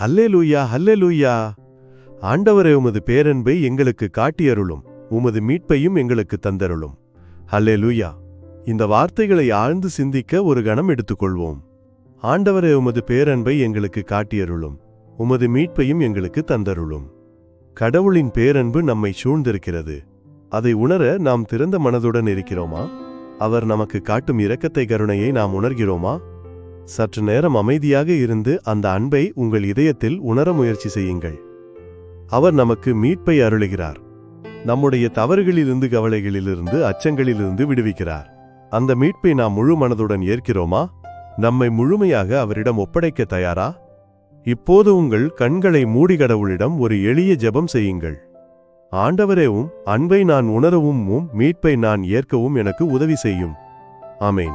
ஹல்லே லூயா ஹல்லே லூயா ஆண்டவரே உமது பேரன்பை எங்களுக்கு காட்டியருளும். உமது மீட்பையும் எங்களுக்கு தந்தருளும். ஹல்லேலூயா. இந்த வார்த்தைகளை ஆழ்ந்து சிந்திக்க ஒரு கணம் எடுத்துக்கொள்வோம். ஆண்டவரே உமது பேரன்பை எங்களுக்கு காட்டியருளும். உமது மீட்பையும் எங்களுக்கு தந்தருளும். கடவுளின் பேரன்பு நம்மை சூழ்ந்திருக்கிறது. அதை உணர நாம் திறந்த மனதுடன் இருக்கிறோமா? அவர் நமக்கு காட்டும் இரக்கத்தை கருணையை நாம் உணர்கிறோமா? சற்று நேரம் அமைதியாக இருந்து அந்த அன்பை உங்கள் இதயத்தில் உணர முயற்சி செய்யுங்கள். அவர் நமக்கு மீட்பை அருளுகிறார். நம்முடைய தவறுகளிலிருந்து கவலைகளிலிருந்து அச்சங்களிலிருந்து விடுவிக்கிறார். அந்த மீட்பை நாம் முழு மனதுடன் ஏற்கிறோமா? நம்மை முழுமையாக அவரிடம் ஒப்படைக்க தயாரா? இப்போது உங்கள் கண்களை மூடி கடவுளிடம் ஒரு எளிய ஜெபம் செய்யுங்கள். ஆண்டவரேவும் அன்பை நான் உணரவும் மீட்பை நான் ஏற்கவும் எனக்கு உதவி செய்யும். ஆமேன்.